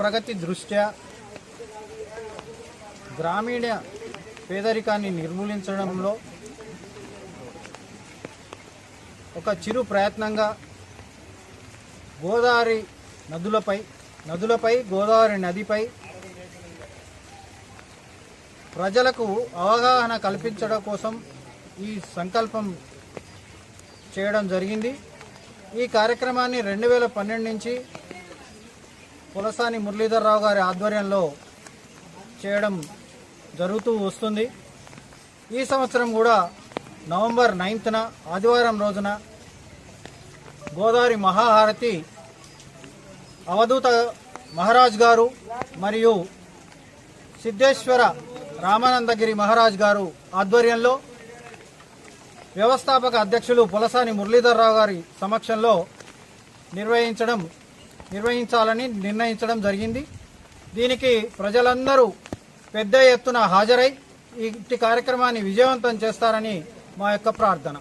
ప్రగతి దృష్ట్యా గ్రామీణ పేదరికాన్ని నిర్మూలించడంలో ఒక చిరు ప్రయత్నంగా గోదావరి నదులపై నదులపై గోదావరి నదిపై ప్రజలకు అవగాహన కల్పించడం కోసం ఈ సంకల్పం చేయడం జరిగింది. ఈ కార్యక్రమాన్ని రెండు వేల పన్నెండు నుంచి పులసాని మురళీధర్రావు గారి ఆధ్వర్యంలో చేయడం జరుగుతూ వస్తుంది. ఈ సంవత్సరం కూడా నవంబర్ నైన్త్న ఆదివారం రోజున గోదావరి మహాహారతి అవధూత మహారాజ్ గారు మరియు సిద్ధేశ్వర రామానందగిరి మహారాజ్ గారు ఆధ్వర్యంలో వ్యవస్థాపక అధ్యక్షులు పులసాని మురళీధర్రావు గారి సమక్షంలో నిర్వహించడం నిర్వహించాలని నిర్ణయించడం జరిగింది. దీనికి ప్రజలందరూ పెద్ద ఎత్తున హాజరై ఇంటి కార్యక్రమాన్ని విజయవంతం చేస్తారని మా యొక్క ప్రార్థన.